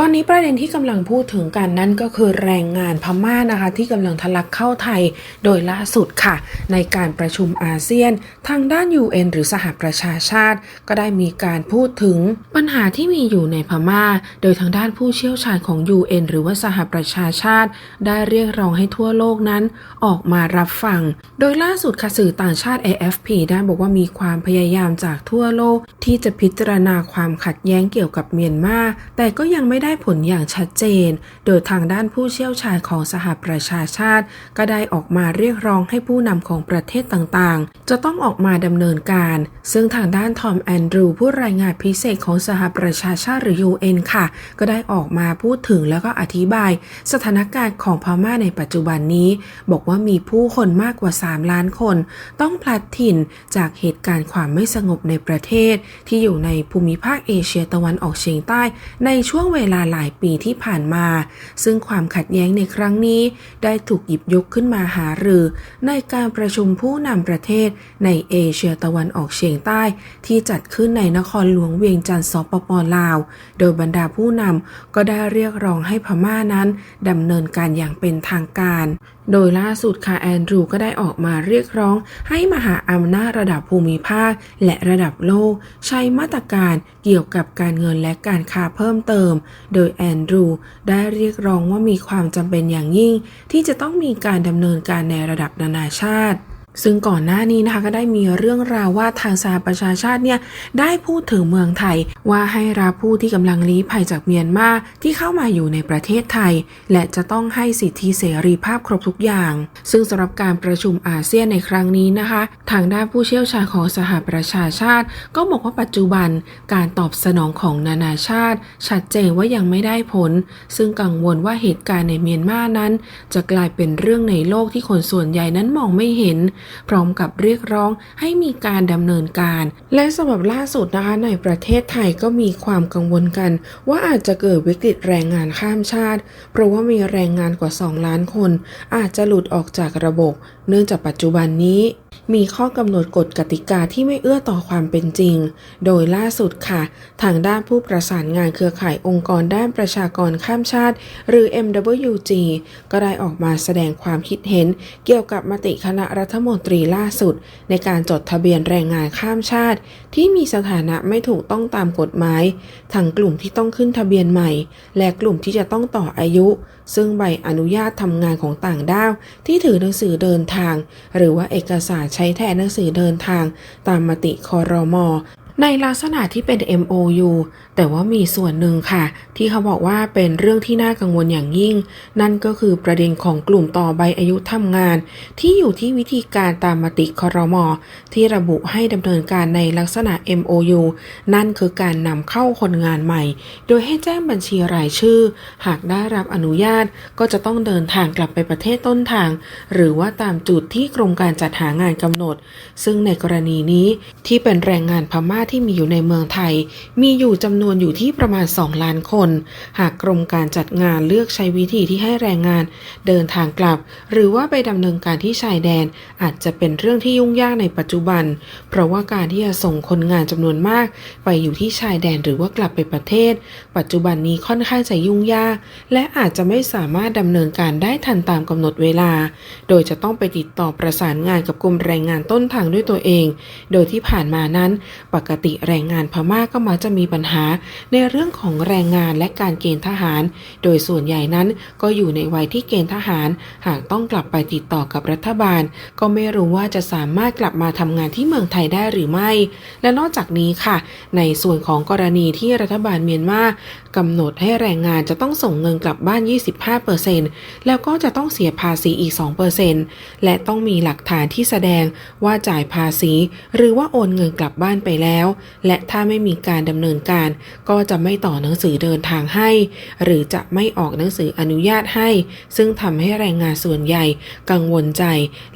ตอนนี้ประเด็นที่กำลังพูดถึงกันนั่นก็คือแรงงานพม่านะคะ ที่กำลังทะลักเข้าไทยโดยล่าสุดค่ะ ในการประชุมอาเซียน ทางด้าน UN หรือสหประชาชาติ ก็ได้มีการพูดถึงปัญหาที่มีอยู่ในพม่า โดยทางด้านผู้เชี่ยวชาญของ UN หรือว่าสหประชาชาติ ได้เรียกร้องให้ทั่วโลกนั้นออกมารับฟัง โดยล่าสุดค่ะสื่อต่างชาติ AFP ได้บอกว่ามีความพยายามจากทั่วโลก ที่จะพิจารณาความขัดแย้งเกี่ยวกับเมียนมาแต่ก็ยังไม่ได้ผลอย่างชัดเจน โดยทางด้านผู้เชี่ยวชาญของสหประชาชาติ ก็ได้ออกมาเรียกร้องให้ผู้นำของประเทศต่างๆ จะต้องออกมาดำเนินการ ซึ่งทางด้านทอมแอนดรูผู้รายงานพิเศษของสหประชาชาติหรือ UN ค่ะ ก็ได้ออกมาพูดถึงแล้วก็อธิบาย สถานการณ์ของพม่าในปัจจุบันนี้ บอกว่ามีผู้คนมากกว่า 3 ล้านคน ต้องพลัดถิ่นจากเหตุการณ์ความไม่สงบในประเทศ ที่อยู่ในภูมิภาคเอเชียตะวันออกเฉียงใต้ในช่วงเวลาหลายปีที่ผ่านมา ซึ่งความขัดแย้งในครั้งนี้ ได้ถูกหยิบยกขึ้นมาหารือ ในการประชุมผู้นำประเทศในเอเชียตะวันออกเฉียงใต้ ที่จัดขึ้นในนครหลวงเวียงจันทร์สปปลาว โดยบรรดาผู้นำก็ได้เรียกร้องให้พม่านั้นดำเนินการอย่างเป็นทางการโดยล่าสุดค่ะแอนดรูก็ได้ออกมาเรียกร้อง ให้มหาอำนาจระดับภูมิภาค และระดับโลก ใช้มาตรการเกี่ยวกับการเงินและการค้าเพิ่มเติมโดยแอนดรูได้เรียกร้องว่ามีความจำเป็นอย่างยิ่ง ที่จะต้องมีการดำเนินการในระดับนานาชาติ ซึ่งก่อนหน้านี้นะคะก็ได้มีเรื่องราวว่าทางสหประชาชาติเนี่ยได้พูดถึงเมืองไทย ว่าให้รับผู้ที่กำลังลี้ภัยจากเมียนมาที่เข้ามาอยู่ในประเทศไทย และจะต้องให้สิทธิเสรีภาพครบทุกอย่าง ซึ่งสำหรับการประชุมอาเซียนในครั้งนี้นะคะ ทางด้านผู้เชี่ยวชาญของสหประชาชาติ ก็บอกว่าปัจจุบันการตอบสนองของนานาชาติ ชัดเจนว่ายังไม่ได้ผล ซึ่งกังวลว่าเหตุการณ์ในเมียนมานั้น จะกลายเป็นเรื่องในโลกที่คนส่วนใหญ่นั้นมองไม่เห็นพร้อมกับเรียกร้องให้มีการดำเนินการ และสำหรับล่าสุดนะคะในประเทศไทยก็มีความกังวลกัน ว่าอาจจะเกิดวิกฤตแรงงานข้ามชาติ เพราะว่ามีแรงงานกว่า 2 ล้านคน อาจจะหลุดออกจากระบบ เนื่องจากปัจจุบันนี้ มีข้อกำหนดกฎกติกาที่ไม่เอื้อต่อความเป็นจริง โดยล่าสุดค่ะ ทางด้านผู้ประสานงานเครือข่ายองค์กรด้านประชากรข้ามชาติ หรือ MWG ก็ได้ออกมาแสดงความคิดเห็น เกี่ยวกับมติคณะรัฐมนตรีล่าสุด ในการจดทะเบียนแรงงานข้ามชาติ ที่มีสถานะไม่ถูกต้องตามกฎหมายทั้งกลุ่มที่ต้องขึ้นทะเบียนใหม่ และกลุ่มที่จะต้องต่ออายุ ซึ่งใบอนุญาตทำงานของต่างด้าว ที่ถือหนังสือเดินทาง หรือว่าเอกสารใช้แทนหนังสือเดินทางตามมติคอรมอ ในลักษณะที่เป็น MOU แต่ว่ามีส่วนหนึ่งค่ะ ที่เขาบอกว่าเป็นเรื่องที่น่ากังวลอย่างยิ่ง นั่นก็คือประเด็นของกลุ่มต่อใบอายุทำงาน ที่อยู่ที่วิธีการตามมติคอรมอที่ระบุให้ดำเนินการในลักษณะ MOU นั่นคือการนำเข้าคนงานใหม่ โดยให้แจ้งบัญชีรายชื่อ หากได้รับอนุญาตก็จะต้องเดินทางกลับไปประเทศต้นทาง หรือว่าตามจุดที่กรมการจัดหางานกำหนด ซึ่งในกรณีนี้ที่เป็นแรงงานพม่าที่มีอยู่ในเมืองไทย มีอยู่จำนวนอยู่ที่ประมาณ 2 ล้านคน หากกรมการจัดงานเลือกใช้วิธีที่ให้แรงงาน เดินทางกลับ หรือว่าไปดำเนินการที่ชายแดน อาจจะเป็นเรื่องที่ยุ่งยากในปัจจุบัน เพราะว่าการที่จะส่งคนงานจำนวนมาก ไปอยู่ที่ชายแดนหรือว่ากลับไปประเทศ ปัจจุบันนี้ค่อนข้างจะยุ่งยาก และอาจจะไม่สามารถดำเนินการได้ทันตามกำหนดเวลา โดยจะต้องไปติดต่อประสานงานกับกรมแรงงานต้นทางด้วยตัวเอง โดยที่ผ่านมานั้นปกติแรงงานพม่าก็มักจะมีปัญหาในเรื่องของแรงงานและการเกณฑ์ทหาร โดยส่วนใหญ่นั้นก็อยู่ในวัยที่เกณฑ์ทหาร หากต้องกลับไปติดต่อกับรัฐบาล ก็ไม่รู้ว่าจะสามารถกลับมาทำงานที่เมืองไทยได้หรือไม่ และนอกจากนี้ค่ะ ในส่วนของกรณีที่รัฐบาลเมียนมากำหนดให้แรงงานจะต้องส่งเงินกลับบ้าน 25%แล้วก็จะต้องเสียภาษีอีก 2%และต้องมีหลักฐานที่แสดงว่าจ่ายภาษี หรือว่าโอนเงินกลับบ้านไปแล้วและถ้าไม่มีการดำเนินการ ก็จะไม่ต่อหนังสือเดินทางให้ หรือจะไม่ออกหนังสืออนุญาตให้ ซึ่งทำให้แรงงานส่วนใหญ่ กังวลใจ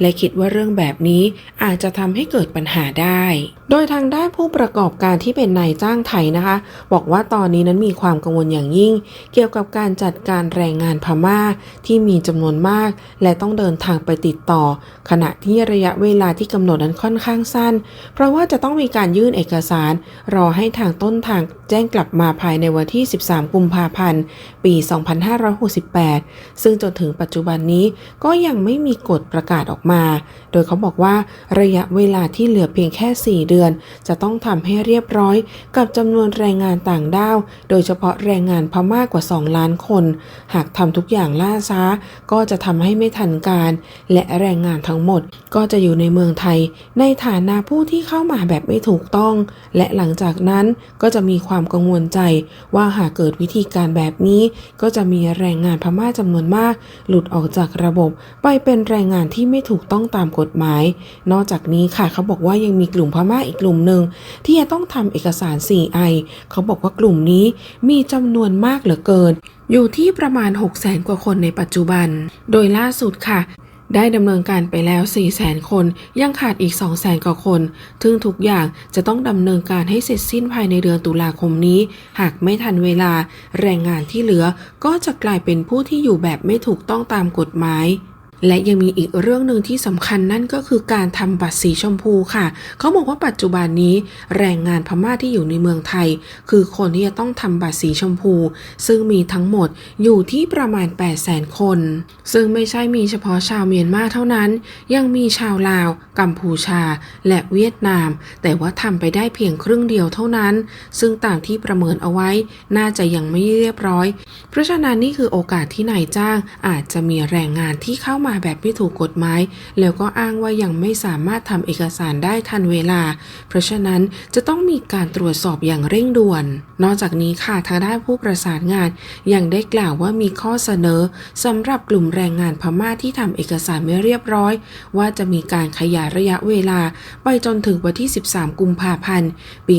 และคิดว่าเรื่องแบบนี้อาจจะทำให้เกิดปัญหาได้ โดยทางด้านผู้ประกอบการที่เป็นนายจ้างไทยนะคะ บอกว่าตอนนี้นั้นมีความกังวลอย่างยิ่ง เกี่ยวกับการจัดการแรงงานพม่าที่มีจำนวนมาก และต้องเดินทางไปติดต่อ ขณะที่ระยะเวลาที่กำหนดนั้นค่อนข้างสั้น เพราะว่าจะต้องมีการยื่นเอกสาร รอให้ทางต้นทางแจ้งกลับมาภายในวันที่ 13 กุมภาพันธ์ ปี 2568 ซึ่งจนถึงปัจจุบันนี้ก็ยังไม่มีกฎประกาศออกมา โดยเขาบอกว่าระยะเวลาที่เหลือเพียงแค่ 4 เดือน จะต้องทำให้เรียบร้อย กับจำนวนแรงงานต่างด้าว โดยเฉพาะแรงงานพม่ากว่า 2 ล้านคน หากทำทุกอย่างล่าช้า ก็จะทำให้ไม่ทันการ และแรงงานทั้งหมดก็จะอยู่ในเมืองไทย ในฐานะผู้ที่เข้ามาแบบไม่ถูกต้องและหลังจากนั้นก็จะมีความกังวลใจ ว่าหากเกิดวิธีการแบบนี้ ก็จะมีแรงงานพม่าจำนวนมาก หลุดออกจากระบบ ไปเป็นแรงงานที่ไม่ถูกต้องตามกฎหมาย นอกจากนี้ค่ะเขาบอกว่ายังมีกลุ่มพม่าอีกกลุ่มหนึ่งที่จะต้องทำเอกสาร 4i เขาบอกว่ากลุ่มนี้มีจำนวนมากเหลือเกินอยู่ที่ประมาณ 6 0แสนกว่าคนในปัจจุบัน โดยล่าสุดค่ะ ได้ดำเนินการไปแล้ว 4 0 0แสนคน ยังขาดอีก 2 0 0แสนกว่าคน ซึ่งทุกอย่างจะต้องดำเนินการให้เสร็จสิ้นภายในเดือนตุลาคมนี้ หากไม่ทันเวลา แรงงานที่เหลือก็จะกลายเป็นผู้ที่อยู่แบบไม่ถูกต้องตามกฎหมาย และยังมีอีกเรื่องหนึ่งที่สำคัญนั่นก็คือการทำบัตรสีชมพูค่ะ เขาบอกว่าปัจจุบันนี้แรงงานพม่าที่อยู่ในเมืองไทย คือคนที่จะต้องทำบัตรสีชมพู ซึ่งมีทั้งหมดอยู่ที่ประมาณ 8 0 0 0 0 0 คน ซึ่งไม่ใช่มีเฉพาะชาวเมียนมาเท่านั้น ยังมีชาวลาว กัมพูชา และเวียดนาม แต่ว่าทำไปได้เพียงครึ่งเดียวเท่านั้น ซึ่งต่างที่ประเมินเอาไว้ น่าจะยังไม่เรียบร้อย เพราะฉะนั้นนี่คือโอกาสที่นายจ้างอาจจะมีแรงงานที่เข้ามาแบบไม่ถูกกฎหมาย แล้วก็อ้างว่ายังไม่สามารถทำเอกสารได้ทันเวลา เพราะฉะนั้นจะต้องมีการตรวจสอบอย่างเร่งด่วน นอกจากนี้ค่ะทางด้านผู้ประสานงาน ยังได้กล่าวว่ามีข้อเสนอสำหรับกลุ่มแรงงานพม่าที่ทำเอกสารไม่เรียบร้อย ว่าจะมีการขยายระยะเวลา ไปจนถึงวันที่ 13 กุมภาพันธ์ ปี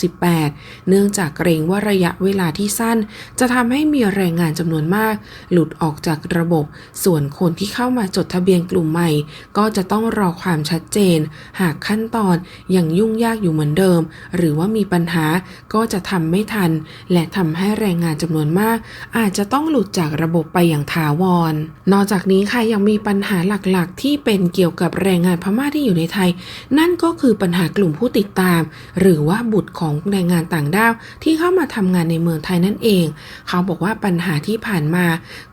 2568 เนื่องจากเกรงว่าระยะเวลาที่สั้น จะทำให้มีแรงงานจำนวนมาก หลุดออกจากระบบส่วนคนที่เข้ามาจดทะเบียนกลุ่มใหม่ ก็จะต้องรอความชัดเจน หากขั้นตอนยังยุ่งยากอยู่เหมือนเดิม หรือว่ามีปัญหาก็จะทำไม่ทัน และทำให้แรงงานจำนวนมาก อาจจะต้องหลุดจากระบบไปอย่างถาวร นอกจากนี้ค่ะยังมีปัญหาหลักๆ ที่เป็นเกี่ยวกับแรงงานพม่าที่อยู่ในไทย นั่นก็คือปัญหากลุ่มผู้ติดตาม หรือว่าบุตรของแรงงานต่างด้าวที่เข้ามาทำงานในเมืองไทยนั่นเอง เขาบอกว่าปัญหาที่ผ่านมา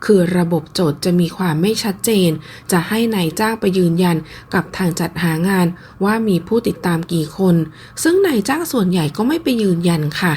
คือระบบโจทย์จะมีความไม่ชัดเจน จะให้นายจ้างไปยืนยันกับทางจัดหางานว่ามีผู้ติดตามกี่คน ซึ่งนายจ้างส่วนใหญ่ก็ไม่ไปยืนยันค่ะ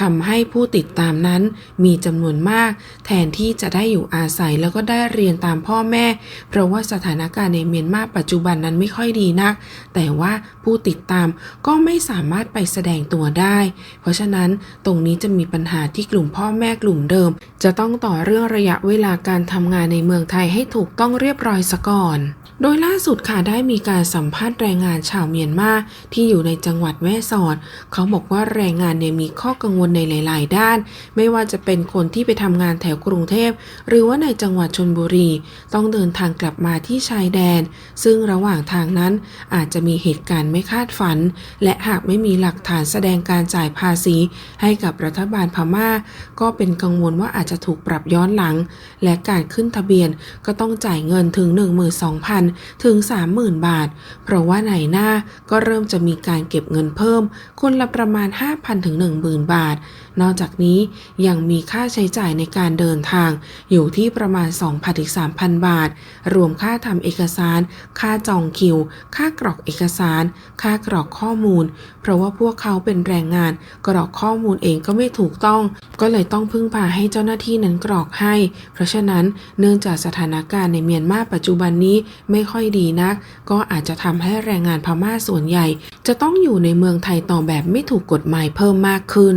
ทำให้ผู้ติดตามนั้นมีจำนวนมาก แทนที่จะได้อยู่อาศัยแล้วก็ได้เรียนตามพ่อแม่ เพราะว่าสถานการณ์ในเมียนมาปัจจุบันนั้นไม่ค่อยดีนัก แต่ว่าผู้ติดตามก็ไม่สามารถไปแสดงตัวได้ เพราะฉะนั้นตรงนี้จะมีปัญหาที่กลุ่มพ่อแม่กลุ่มเดิม จะต้องต่อเรื่องระยะเวลาการทำงานในเมืองไทยให้ถูกต้องเรียบร้อยซะก่อน โดยล่าสุดค่ะได้มีการสัมภาษณ์แรงงานชาวเมียนมาที่อยู่ในจังหวัดแม่สอด เขาบอกว่าแรงงานเนี่ยมีข้อกังวลในหลาย ๆ ด้าน ไม่ว่าจะเป็นคนที่ไปทำงานแถวกรุงเทพ หรือว่าในจังหวัดชนบุรี ต้องเดินทางกลับมาที่ชายแดน ซึ่งระหว่างทางนั้นอาจจะมีเหตุการณ์ไม่คาดฝัน และหากไม่มีหลักฐานแสดงการจ่ายภาษีให้กับรัฐบาลพม่า ก็เป็นกังวลว่าอาจจะถูกปรับย้อนหลัง และการขึ้นทะเบียนก็ต้องจ่ายเงินถึง 12,000ถึง 30,000 บาท เพราะว่าไหนหน้าก็เริ่มจะมีการเก็บเงินเพิ่ม คนละประมาณ 5,000ถึง10,000 บาท นอกจากนี้ยังมีค่าใช้จ่ายในการเดินทาง อยู่ที่ประมาณ 2,000ถึง3,000 บาท รวมค่าทำเอกสาร ค่าจองคิว ค่ากรอกเอกสาร ค่ากรอกข้อมูล เพราะว่าพวกเขาเป็นแรงงาน กรอกข้อมูลเองก็ไม่ถูกต้อง ก็เลยต้องพึ่งพาให้เจ้าหน้าที่นั้นกรอกให้ เพราะฉะนั้นเนื่องจากสถานการณ์ในเมียนมาปัจจุบันนี้ไม่ค่อยดีนัก ก็อาจจะทำให้แรงงานพม่าส่วนใหญ่ จะต้องอยู่ในเมืองไทยต่อแบบไม่ถูกกฎหมายเพิ่มมากขึ้น